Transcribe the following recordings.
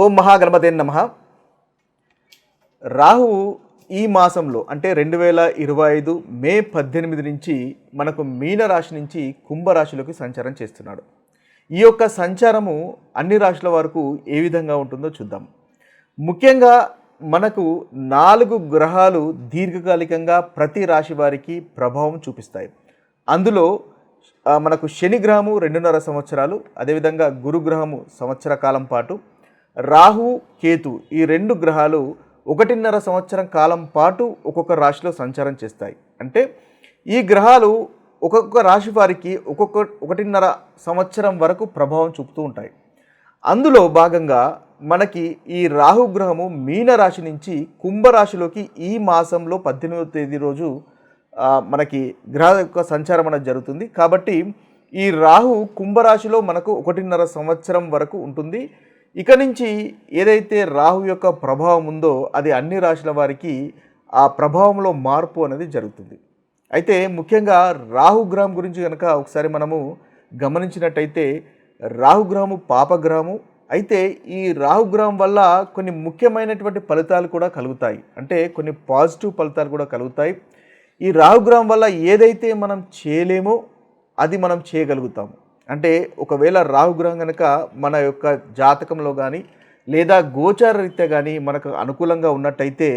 ఓం మహాగణపతే నమ. రాహువు ఈ మాసంలో అంటే రెండు వేల ఇరవై ఐదు మే పద్దెనిమిది నుంచి మనకు మీనరాశి నుంచి కుంభరాశిలోకి సంచారం చేస్తున్నాడు. ఈ యొక్క సంచారము అన్ని రాశుల వరకు ఏ విధంగా ఉంటుందో చూద్దాం. ముఖ్యంగా మనకు నాలుగు గ్రహాలు దీర్ఘకాలికంగా ప్రతి రాశి వారికి ప్రభావం చూపిస్తాయి. అందులో మనకు శని గ్రహము రెండున్నర సంవత్సరాలు అదేవిధంగా గురుగ్రహము సంవత్సర కాలం పాటు రాహు కేతు ఈ రెండు గ్రహాలు ఒకటిన్నర సంవత్సరం కాలం పాటు ఒక్కొక్క రాశిలో సంచారం చేస్తాయి. అంటే ఈ గ్రహాలు ఒక్కొక్క రాశి వారికి ఒక్కొక్క ఒకటిన్నర సంవత్సరం వరకు ప్రభావం చూపుతూ ఉంటాయి. అందులో భాగంగా మనకి ఈ రాహు గ్రహము మీన రాశి నుంచి కుంభరాశిలోకి ఈ మాసంలో పద్దెనిమిదవ తేదీ రోజు మనకి గ్రహ యొక్క సంచారం అనేది జరుగుతుంది. కాబట్టి ఈ రాహు కుంభరాశిలో మనకు ఒకటిన్నర సంవత్సరం వరకు ఉంటుంది. ఇక నుంచి ఏదైతే రాహు యొక్క ప్రభావం ఉందో అది అన్ని రాశుల వారికి ఆ ప్రభావంలో మార్పు అనేది జరుగుతుంది. అయితే ముఖ్యంగా రాహుగ్రహం గురించి కనుక ఒకసారి మనము గమనించినట్టయితే రాహుగ్రహము పాపగ్రహము అయితే ఈ రాహుగ్రహం వల్ల కొన్ని ముఖ్యమైనటువంటి ఫలితాలు కూడా కలుగుతాయి. అంటే కొన్ని పాజిటివ్ ఫలితాలు కూడా కలుగుతాయి. ఈ రాహుగ్రహం వల్ల ఏదైతే మనం చేయలేమో అది మనం చేయగలుగుతాము. అంటే ఒకవేళ రాహుగ్రహం కనుక మన యొక్క జాతకంలో కానీ లేదా గోచార రీత్యా కానీ మనకు అనుకూలంగా ఉన్నట్టయితే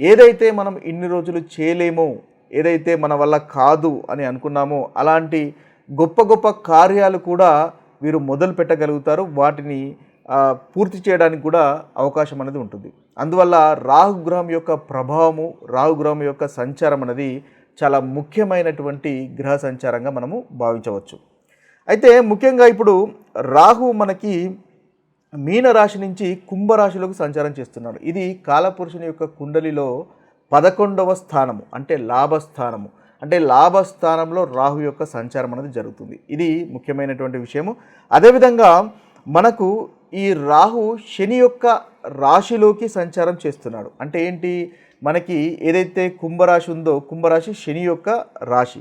ఏదైతే మనం ఇన్ని రోజులు చేయలేమో ఏదైతే మన వల్ల కాదు అని అనుకున్నామో అలాంటి గొప్ప గొప్ప కార్యాలు కూడా వీరు మొదలు పెట్టగలుగుతారు. వాటిని పూర్తి చేయడానికి కూడా అవకాశం అనేది ఉంటుంది. అందువల్ల రాహుగ్రహం యొక్క ప్రభావము రాహుగ్రహం యొక్క సంచారం అనేది చాలా ముఖ్యమైనటువంటి గ్రహ సంచారంగా మనము భావించవచ్చు. అయితే ముఖ్యంగా ఇప్పుడు రాహు మనకి మీనరాశి నుంచి కుంభరాశిలోకి సంచారం చేస్తున్నాడు ఇది కాలపురుషుని యొక్క కుండలిలో పదకొండవ స్థానము అంటే లాభస్థానము. అంటే లాభస్థానంలో రాహు యొక్క సంచారం అనేది జరుగుతుంది. ఇది ముఖ్యమైనటువంటి విషయము. అదేవిధంగా మనకు ఈ రాహు శని యొక్క రాశిలోకి సంచారం చేస్తున్నాడు. అంటే ఏంటి? మనకి ఏదైతే కుంభరాశి ఉందో కుంభరాశి శని యొక్క రాశి.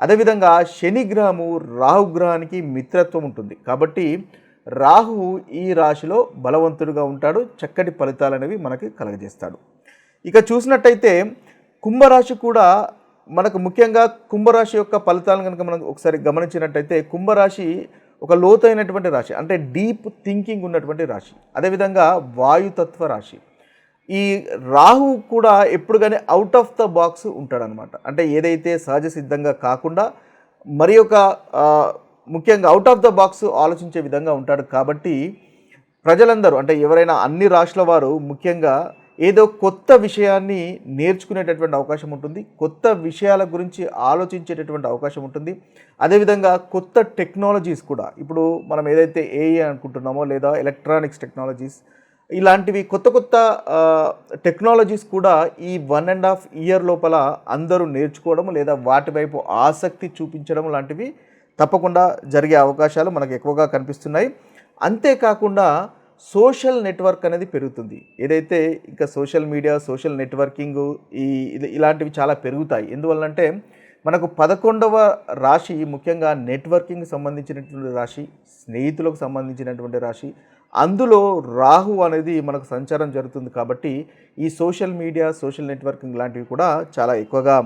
అదేవిధంగా శనిగ్రహము రాహుగ్రహానికి రాహు మిత్రత్వం ఉంటుంది. కాబట్టి రాహు ఈ రాశిలో బలవంతుడుగా ఉంటాడు చక్కటి ఫలితాలు అనేవి మనకి కలగజేస్తాడు. ఇక చూసినట్టయితే కుంభరాశి కూడా మనకు ముఖ్యంగా కుంభరాశి యొక్క ఫలితాలను కనుక మనం ఒకసారి గమనించినట్టయితే కుంభరాశి ఒక లోతైనటువంటి రాశి అంటే డీప్ థింకింగ్ ఉన్నటువంటి రాశి. అదేవిధంగా వాయుతత్వ రాశి. ఈ రాహు కూడా ఎప్పుడు కానీ అవుట్ ఆఫ్ ద బాక్స్ ఉంటాడనమాట. అంటే ఏదైతే సహజ సిద్ధంగా కాకుండా మరి ఒక ముఖ్యంగా అవుట్ ఆఫ్ ద బాక్స్ ఆలోచించే విధంగా ఉంటాడు కాబట్టి ప్రజలందరూ అంటే ఎవరైనా అన్ని రాష్ట్రాల వారు ముఖ్యంగా ఏదో కొత్త విషయాన్ని నేర్చుకునేటటువంటి అవకాశం ఉంటుంది కొత్త విషయాల గురించి ఆలోచించేటటువంటి అవకాశం ఉంటుంది. అదేవిధంగా కొత్త టెక్నాలజీస్ కూడా ఇప్పుడు మనం ఏదైతే ఏఐ అనుకుంటున్నామో లేదా ఎలక్ట్రానిక్స్ టెక్నాలజీస్ ఇలాంటివి కొత్త కొత్త టెక్నాలజీస్ కూడా ఈ వన్ అండ్ హాఫ్ ఇయర్ లోపల అందరూ నేర్చుకోవడం లేదా వాటి వైపు ఆసక్తి చూపించడం లాంటివి తప్పకుండా జరిగే అవకాశాలు మనకు ఎక్కువగా కనిపిస్తున్నాయి. అంతేకాకుండా సోషల్ నెట్వర్క్ అనేది పెరుగుతుంది. ఏదైతే ఇంకా సోషల్ మీడియా సోషల్ నెట్వర్కింగ్ ఈ ఇలాంటివి చాలా పెరుగుతాయి. ఎందువల్లంటే మనకు పదకొండవ రాశి ముఖ్యంగా నెట్వర్కింగ్ సంబంధించినటువంటి రాశి స్నేహితులకు సంబంధించినటువంటి రాశి అందులో రాహు అనేది మనకు సంచారం జరుగుతుంది కాబట్టి ఈ సోషల్ మీడియా సోషల్ నెట్వర్కింగ్ లాంటివి కూడా చాలా ఎక్కువగా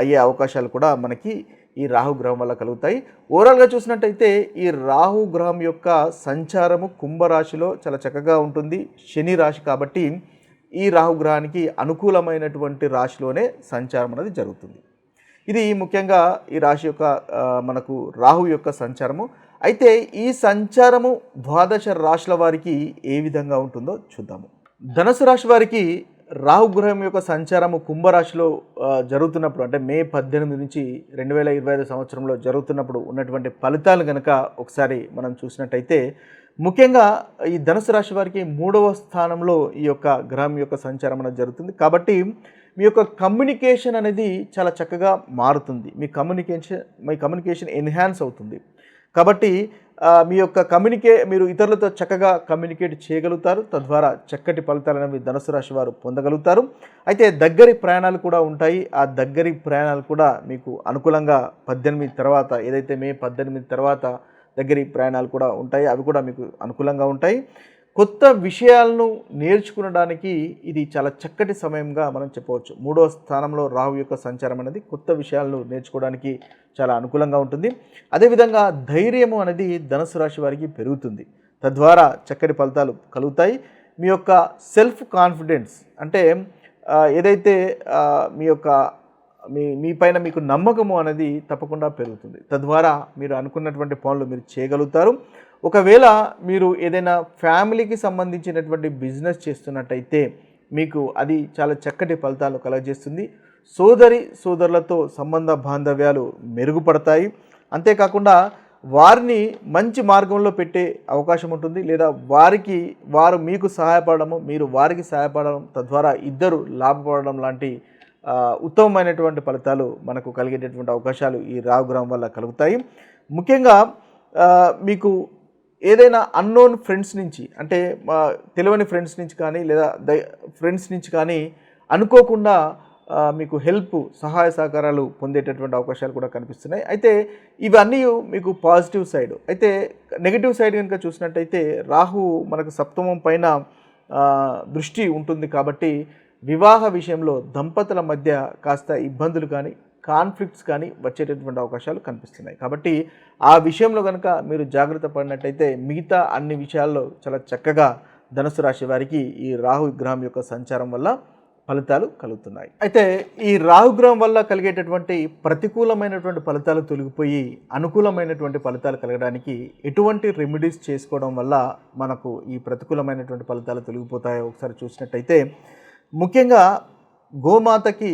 అయ్యే అవకాశాలు కూడా మనకి ఈ రాహు గ్రహం వల్ల కలుగుతాయి. ఓవరాల్గా చూసినట్టయితే ఈ రాహు గ్రహం యొక్క సంచారము కుంభరాశిలో చాలా చక్కగా ఉంటుంది. శని రాశి కాబట్టి ఈ రాహు గ్రహానికి అనుకూలమైనటువంటి రాశిలోనే సంచారం అనేది జరుగుతుంది. ఇది ముఖ్యంగా ఈ రాశి యొక్క మనకు రాహు యొక్క సంచారము. అయితే ఈ సంచారము ద్వాదశ రాశుల వారికి ఏ విధంగా ఉంటుందో చూద్దాము. ధనుసు రాశి వారికి రాహుగ్రహం యొక్క సంచారము కుంభరాశిలో జరుగుతున్నప్పుడు అంటే మే పద్దెనిమిది నుంచి రెండు వేల ఇరవై ఐదు సంవత్సరంలో జరుగుతున్నప్పుడు ఉన్నటువంటి ఫలితాలు కనుక ఒకసారి మనం చూసినట్టయితే ముఖ్యంగా ఈ ధనుసు రాశి వారికి మూడవ స్థానంలో ఈ యొక్క గ్రహం యొక్క సంచారం అనేది జరుగుతుంది. కాబట్టి మీ యొక్క కమ్యూనికేషన్ అనేది చాలా చక్కగా మారుతుంది. మీ కమ్యూనికేషన్ మీ కమ్యూనికేషన్ ఎన్హాన్స్ అవుతుంది. కాబట్టి మీ యొక్క కమ్యూనికే మీరు ఇతరులతో చక్కగా కమ్యూనికేట్ చేయగలుగుతారు. తద్వారా చక్కటి ఫలితాలను మీ ధనుసు రాశి వారు పొందగలుగుతారు. అయితే దగ్గరి ప్రయాణాలు కూడా ఉంటాయి. ఆ దగ్గరి ప్రయాణాలు కూడా మీకు అనుకూలంగా పద్దెనిమిది తర్వాత ఏదైతే మే పద్దెనిమిది తర్వాత దగ్గరి ప్రయాణాలు కూడా ఉంటాయి. అవి కూడా మీకు అనుకూలంగా ఉంటాయి. కొత్త విషయాలను నేర్చుకునడానికి ఇది చాలా చక్కటి సమయంగా మనం చెప్పవచ్చు. మూడో స్థానంలో రాహు యొక్క సంచారం అనేది కొత్త విషయాలను నేర్చుకోవడానికి చాలా అనుకూలంగా ఉంటుంది. అదేవిధంగా ధైర్యము అనేది ధనుసు రాశి వారికి పెరుగుతుంది. తద్వారా చక్కటి ఫలితాలు కలుగుతాయి. మీ యొక్క సెల్ఫ్ కాన్ఫిడెన్స్ అంటే ఏదైతే మీ యొక్క మీ మీ పైన మీకు నమ్మకము అనేది తప్పకుండా పెరుగుతుంది. తద్వారా మీరు అనుకున్నటువంటి పనులు మీరు చేయగలుగుతారు. ఒకవేళ మీరు ఏదైనా ఫ్యామిలీకి సంబంధించినటువంటి బిజినెస్ చేస్తున్నట్టయితే మీకు అది చాలా చక్కటి ఫలితాలు కలగజేస్తుంది. సోదరి సోదరులతో సంబంధ బాంధవ్యాలు మెరుగుపడతాయి. అంతేకాకుండా వారిని మంచి మార్గంలో పెట్టే అవకాశం ఉంటుంది. లేదా వారికి వారు మీకు సహాయపడము మీరు వారికి సహాయపడడం తద్వారా ఇద్దరు లాభపడడం లాంటి ఉత్తమమైనటువంటి ఫలితాలు మనకు కలిగేటటువంటి అవకాశాలు ఈ రావుగ్రహం వల్ల కలుగుతాయి. ముఖ్యంగా మీకు ఏదైనా అన్నోన్ ఫ్రెండ్స్ నుంచి అంటే మా తెలియని ఫ్రెండ్స్ నుంచి కానీ లేదా దై ఫ్రెండ్స్ నుంచి కానీ అనుకోకుండా మీకు హెల్ప్ సహాయ సహకారాలు పొందేటటువంటి అవకాశాలు కూడా కనిపిస్తున్నాయి. అయితే ఇవన్నీ మీకు పాజిటివ్ సైడ్ అయితే నెగిటివ్ సైడ్ కనుక చూసినట్టయితే రాహు మనకు సప్తమం పైన దృష్టి ఉంటుంది కాబట్టి వివాహ విషయంలో దంపతుల మధ్య కాస్త ఇబ్బందులు కానీ కాన్ఫ్లిక్ట్స్ కానీ వచ్చేటటువంటి అవకాశాలు కనిపిస్తున్నాయి. కాబట్టి ఆ విషయంలో కనుక మీరు జాగ్రత్త పడినట్టయితే మిగతా అన్ని విషయాల్లో చాలా చక్కగా ధనుసు రాశి వారికి ఈ రాహుగ్రహం యొక్క సంచారం వల్ల ఫలితాలు కలుగుతున్నాయి. అయితే ఈ రాహుగ్రహం వల్ల కలిగేటటువంటి ప్రతికూలమైనటువంటి ఫలితాలు తొలగిపోయి అనుకూలమైనటువంటి ఫలితాలు కలగడానికి ఎటువంటి రెమెడీస్ చేసుకోవడం వల్ల మనకు ఈ ప్రతికూలమైనటువంటి ఫలితాలు తొలగిపోతాయో ఒకసారి చూసినట్టయితే ముఖ్యంగా గోమాతకి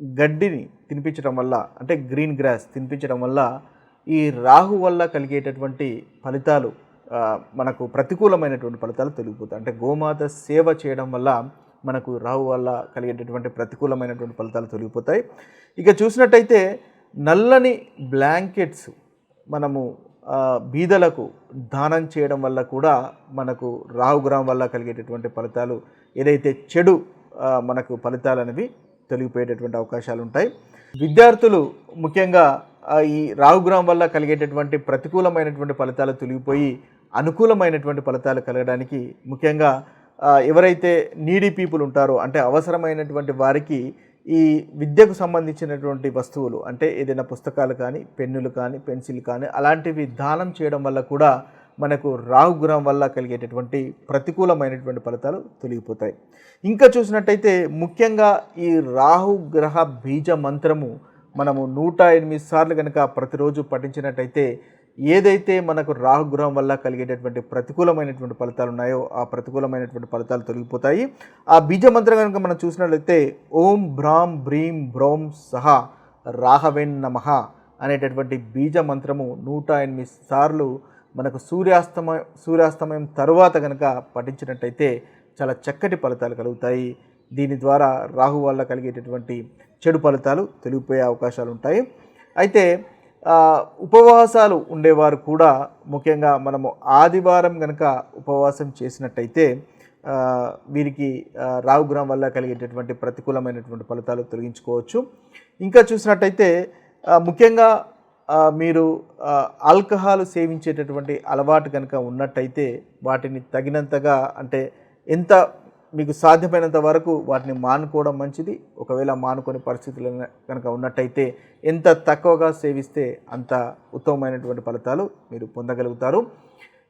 గడ్డిని తినిపించడం వల్ల అంటే గ్రీన్ గ్రాస్ తినిపించడం వల్ల ఈ రాహు వల్ల కలిగేటటువంటి ఫలితాలు మనకు ప్రతికూలమైనటువంటి ఫలితాలు తొలగిపోతాయి. అంటే గోమాత సేవ చేయడం వల్ల మనకు రాహు వల్ల కలిగేటటువంటి ప్రతికూలమైనటువంటి ఫలితాలు తొలగిపోతాయి. ఇక చూసినట్టయితే నల్లని బ్లాంకెట్స్ మనము బీదలకు దానం చేయడం వల్ల కూడా మనకు రాహుగ్రహం వల్ల కలిగేటటువంటి ఫలితాలు ఏదైతే చెడు మనకు ఫలితాలు అనేవి తొలగిపోయేటటువంటి అవకాశాలు ఉంటాయి విద్యార్థులు ముఖ్యంగా ఈ రాహుగ్రహం వల్ల కలిగేటటువంటి ప్రతికూలమైనటువంటి ఫలితాలు తొలగిపోయి అనుకూలమైనటువంటి ఫలితాలు కలగడానికి ముఖ్యంగా ఎవరైతే నీడీ పీపుల్ ఉంటారో అంటే అవసరమైనటువంటి వారికి ఈ విద్యకు సంబంధించినటువంటి వస్తువులు అంటే ఏదైనా పుస్తకాలు కానీ పెన్నులు కానీ పెన్సిల్ కానీ అలాంటివి దానం చేయడం వల్ల కూడా మనకు రాహుగ్రహం వల్ల కలిగేటటువంటి ప్రతికూలమైనటువంటి ఫలితాలు తొలగిపోతాయి. ఇంకా చూసినట్టయితే ముఖ్యంగా ఈ రాహుగ్రహ బీజ మంత్రము మనము నూట ఎనిమిది సార్లు కనుక ప్రతిరోజు పఠించినట్టయితే ఏదైతే మనకు రాహుగ్రహం వల్ల కలిగేటటువంటి ప్రతికూలమైనటువంటి ఫలితాలు ఉన్నాయో ఆ ప్రతికూలమైనటువంటి ఫలితాలు తొలగిపోతాయి. ఆ బీజ మంత్రం కనుక మనం చూసినట్లయితే ఓం భ్రాం భ్రీం బ్రోం సహా రాహవెన్ నమః అనేటటువంటి బీజ మంత్రము నూట ఎనిమిది సార్లు మనకు సూర్యాస్తమయం సూర్యాస్తమయం తరువాత కనుక పఠించినట్టయితే చాలా చక్కటి ఫలితాలు కలుగుతాయి. దీని ద్వారా రాహు వల్ల కలిగేటటువంటి చెడు ఫలితాలు తొలగిపోయే అవకాశాలు ఉంటాయి. అయితే ఉపవాసాలు ఉండేవారు కూడా ముఖ్యంగా మనము ఆదివారం కనుక ఉపవాసం చేసినట్టయితే వీరికి రాహుగ్రహం వల్ల కలిగేటటువంటి ప్రతికూలమైనటువంటి ఫలితాలు తొలగించుకోవచ్చు. ఇంకా చూసినట్టయితే ముఖ్యంగా మీరు ఆల్కహాల్ సేవించేటటువంటి అలవాటు కనుక ఉన్నట్టయితే వాటిని తగినంతగా అంటే ఎంత మీకు సాధ్యమైనంత వరకు వాటిని మానుకోవడం మంచిది. ఒకవేళ మానుకొని పరిస్థితులు కనుక ఉన్నట్టయితే ఎంత తక్కువగా సేవిస్తే అంత ఉత్తమమైనటువంటి ఫలితాలు మీరు పొందగలుగుతారు.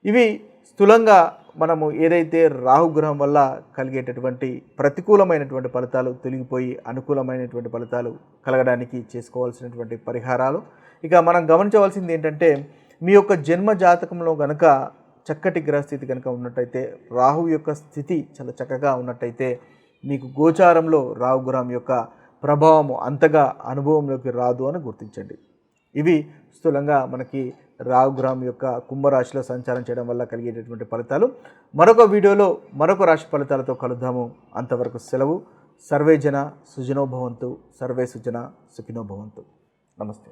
ఇవి స్థూలంగా మనము ఏదైతే రాహుగ్రహం వల్ల కలిగేటటువంటి ప్రతికూలమైనటువంటి ఫలితాలు తొలగిపోయి అనుకూలమైనటువంటి ఫలితాలు కలగడానికి చేసుకోవాల్సినటువంటి పరిహారాలు. ఇక మనం గమనించవలసింది ఏంటంటే మీ యొక్క జన్మ జాతకంలో గనక చక్కటి గ్రహస్థితి కనుక ఉన్నట్టయితే రాహు యొక్క స్థితి చాలా చక్కగా ఉన్నట్టయితే మీకు గోచారంలో రాహుగ్రహం యొక్క ప్రభావము అంతగా అనుభవంలోకి రాదు అని గుర్తించండి. ఇవి స్థూలంగా మనకి రాహుగ్రహం యొక్క కుంభరాశిలో సంచారం చేయడం వల్ల కలిగేటటువంటి ఫలితాలు. మరొక వీడియోలో మరొక రాశి ఫలితాలతో కలుద్దాము. అంతవరకు సెలవు. సర్వే జన సుజనోభవంతు సర్వే సుజన సుఖినోభవంతు నమస్తే.